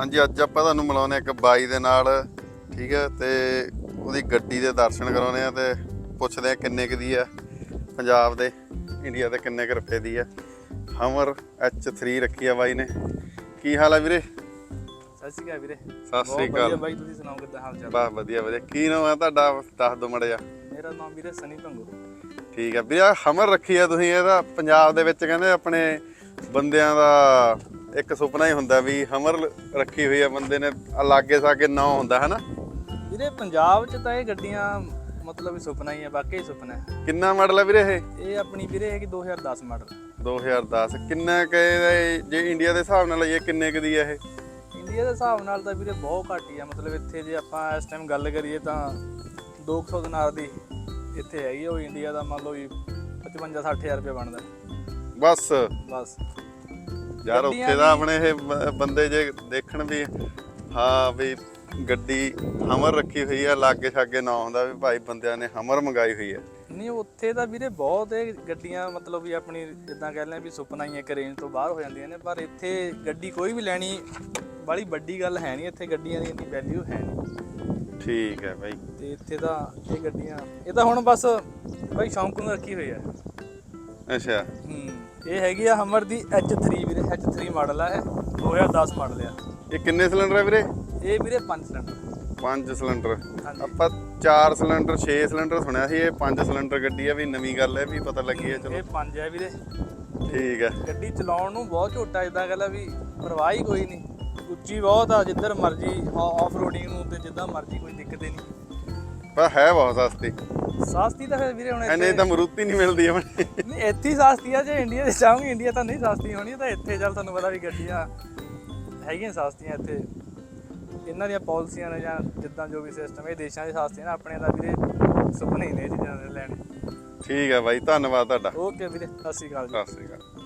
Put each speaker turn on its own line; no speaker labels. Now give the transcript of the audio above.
ਹਾਂਜੀ ਅੱਜ ਆਪਾਂ ਤੁਹਾਨੂੰ ਮਿਲਾਉਣੇ ਇੱਕ ਬਾਈ ਦੇ ਨਾਲ ਠੀਕ ਹੈ ਤੇ ਉਹਦੀ ਗੱਡੀ ਦੇ ਦਰਸ਼ਨ ਕਰਾਉਣੇ ਆ ਤੇ ਪੁੱਛਦੇ ਆ ਕਿੰਨੇ ਕੁ ਦੀ ਆ ਪੰਜਾਬ ਦੇ ਇੰਡੀਆ ਦੇ ਕਿੰਨੇ ਕੁ ਰੁਪਏ ਦੀ ਆ ਹਮਰ H3 ਰੱਖੀ ਆ ਬਾਈ ਨੇ। ਕੀ ਹਾਲ ਆ ਵੀਰੇ?
ਸਤਿ ਸ਼੍ਰੀ ਅਕਾਲ ਵੀਰੇ।
ਸਤਿ ਸ੍ਰੀ ਅਕਾਲ।
ਬਾਈ ਤੁਸੀਂ ਸੁਣਾਓ ਕਿੱਦਾਂ ਹਾਲ ਚਾਲ?
ਵਾਹ ਵਧੀਆ ਵਧੀਆ ਕੀ ਨਾਮ ਆ ਤੁਹਾਡਾ? ਦੱਸ ਦਿਓ ਮੜਿਆ
ਮੇਰਾ ਨਾਮ ਵੀਰੇ ਸਨੀ ਭੰਗੂ।
ਠੀਕ ਆ ਵੀਰੇ ਹਮਰ ਰੱਖੀ ਆ ਤੁਸੀਂ ਇਹਦਾ ਪੰਜਾਬ ਦੇ ਵਿੱਚ ਕਹਿੰਦੇ ਆਪਣੇ ਬੰਦਿਆਂ ਦਾ ਇੱਕ ਸੁਪਨਾ ਹੀ ਹੁੰਦਾ ਵੀ ਹਮਰ ਰੱਖੀ ਹੋਈ ਆ ਬੰਦੇ ਨੇ ਲਾਗੇ ਸਾਗੇ ਨਾਂ ਹੁੰਦਾ ਹਨਾ?
ਵੀਰੇ ਪੰਜਾਬ 'ਚ ਤਾਂ ਇਹ ਗੱਡੀਆਂ ਮਤਲਬ ਹੀ ਸੁਪਨਾ ਹੀ ਹੈ ਵਾਕਈ ਸੁਪਨਾ ਹੈ।
ਕਿੰਨਾ ਮਾਡਲ ਆ ਵੀਰੇ ਇਹ?
ਇਹ ਆਪਣੀ ਵੀਰੇ ਹੈਗੀ 2010 ਮਾਡਲ।
2010 ਕਿੰਨਾ ਕੁ ਜੇ ਇੰਡੀਆ ਦੇ ਹਿਸਾਬ ਨਾਲ ਲਈਏ ਕਿੰਨੇ ਕੁ ਦੀ ਆ ਇਹ?
ਇੰਡੀਆ ਦੇ ਹਿਸਾਬ ਨਾਲ ਤਾਂ ਵੀਰੇ ਬਹੁਤ ਘੱਟ ਹੀ ਆ ਮਤਲਬ ਇੱਥੇ ਜੇ ਆਪਾਂ ਇਸ ਟਾਈਮ ਗੱਲ ਕਰੀਏ ਤਾਂ 200 ਦਿਨਾਰ ਦੀ ਇੱਥੇ ਹੈਗੀ ਉਹ ਇੰਡੀਆ ਦਾ ਮੰਨ ਲਓ ਵੀ 55 60000 ਰੁਪਏ ਬਣਦਾ।
ਬਸ।
ਬਸ।
ਯਾਰ ਉੱਥੇ ਦਾ ਆਪਣੇ ਇਹ ਬ- ਬੰਦੇ ਜੇ ਦੇਖਣ ਵੀ ਹਾਂ ਵੀ ਗੱਡੀ ਹਮਰ ਰੱਖੀ ਹੋਈ ਆ ਲਾਗੇ ਛਾਗੇ ਨਾ ਹੁੰਦਾ ਵੀ ਭਾਈ ਬੰਦਿਆਂ ਨੇ ਹਮਰ ਮੰਗਾਈ ਹੋਈ ਆ।
ਨਹੀਂ ਉੱਥੇ ਤਾਂ ਵੀਰੇ ਬਹੁਤ ਇਹ ਗੱਡੀਆਂ ਮਤਲਬ ਵੀ ਆਪਣੀ ਜਿੱਦਾਂ ਕਹਿ ਲੈਂ ਵੀ ਸੁਪਨਾ ਹੀ ਇੱਕ ਰੇਂਜ ਤੋਂ ਬਾਹਰ ਹੋ ਜਾਂਦੀਆਂ ਨੇ ਪਰ ਇੱਥੇ ਗੱਡੀ ਕੋਈ ਵੀ ਲੈਣੀ ਬੜੀ ਵੱਡੀ ਗੱਲ ਹੈ ਨਹੀਂ ਇੱਥੇ ਗੱਡੀਆਂ ਦੀ ਇੰਨੀ ਵੈਲਿਊ ਹੈ ਨਹੀਂ।
ਠੀਕ ਹੈ ਭਾਈ
ਤੇ ਇੱਥੇ ਤਾਂ ਇਹ ਗੱਡੀਆਂ ਇਹ ਤਾਂ ਹੁਣ ਬਸ ਬਈ ਸ਼ੌਂਕ ਨੂੰ ਰੱਖੀ ਹੋਈ ਹੈ
ਅੱਛਾ।
ਹੂੰ। ਇਹ ਹੈਗੀ ਆ ਹਮਰ ਦੀ H3 ਵੀਰੇ H3 ਮਾਡਲ ਆ ਇਹ। 2010 ਮਾਡਲ ਆ।
ਇਹ ਕਿੰਨੇ ਸਿਲੰਡਰ ਆ ਵੀਰੇ?
ਇਹ ਵੀਰੇ 5 ਸਿਲੰਡਰ
5 ਸਿਲੰਡਰ
ਹਾਂਜੀ।
ਆਪਾਂ 4 ਸਿਲੰਡਰ 6 ਸਿਲੰਡਰ ਸੁਣਿਆ ਸੀ ਇਹ 5 ਸਿਲੰਡਰ ਗੱਡੀ ਆ ਵੀ ਨਵੀਂ ਗੱਲ ਹੈ ਵੀ ਪਤਾ ਲੱਗੀ ਹੈ ਚਲੋ।
ਇਹ 5 ਹੈ ਵੀਰੇ।
ਠੀਕ ਹੈ
ਗੱਡੀ ਚਲਾਉਣ ਨੂੰ ਬਹੁਤ ਝੋਟਾ ਗੱਲ ਆ ਵੀ ਪਰਵਾਹ ਹੀ ਕੋਈ ਨਹੀਂ। ਉੱਚੀ ਬਹੁਤ ਆ ਜਿੱਧਰ ਮਰਜ਼ੀ ਆਫ ਰੋਡਿੰਗ ਨੂੰ ਤੇ ਜਿੱਦਾਂ ਮਰਜ਼ੀ ਕੋਈ ਦਿੱਕਤ ਹੀ ਨਹੀਂ।
ਪਰ ਹੈ ਬਹੁਤ ਸਸਤੀ।
ਸਸਤੀ ਤਾਂ ਫਿਰ ਵੀਰੇ ਹੁਣ
ਐਨੇ ਤਾਂ ਮਰੂਤੀ ਨਹੀਂ ਮਿਲਦੀ ਆਪਣੇ।
ਨਹੀਂ ਇੱਥੇ ਹੀ ਸਸਤੀ ਆ ਜੇ ਇੰਡੀਆ ਦੇ ਚਾਹੂੰਗੀ ਇੰਡੀਆ ਤਾਂ ਨਹੀਂ ਸਸਤੀ ਹੋਣੀ ਤਾਂ ਇੱਥੇ ਚੱਲ ਤੁਹਾਨੂੰ ਪਤਾ ਵੀ ਗੱਡੀਆਂ ਹੈਗੀਆਂ ਸਸਤੀਆਂ ਇੱਥੇ। ਇਹਨਾਂ ਦੀਆਂ ਪਾਲਿਸੀਆਂ ਨੇ ਜਾਂ ਜਿੱਦਾਂ ਜੋ ਵੀ ਸਿਸਟਮ ਇਹ ਦੇਸ਼ਾਂ ਦੇ ਸਸਤੀਆਂ ਨੇ ਆਪਣੇ ਦਾ ਵੀਰੇ ਸੁਪਨੇ ਹੀ ਨੇ ਇਹ ਚੀਜ਼ਾਂ ਲੈਣੇ।
ਠੀਕ ਹੈ ਬਾਈ ਧੰਨਵਾਦ ਤੁਹਾਡਾ।
ਓਕੇ ਵੀਰੇ ਸਤਿ ਸ਼੍ਰੀ ਅਕਾਲ ਜੀ।
ਸਤਿ ਸ਼੍ਰੀ ਅਕਾਲ।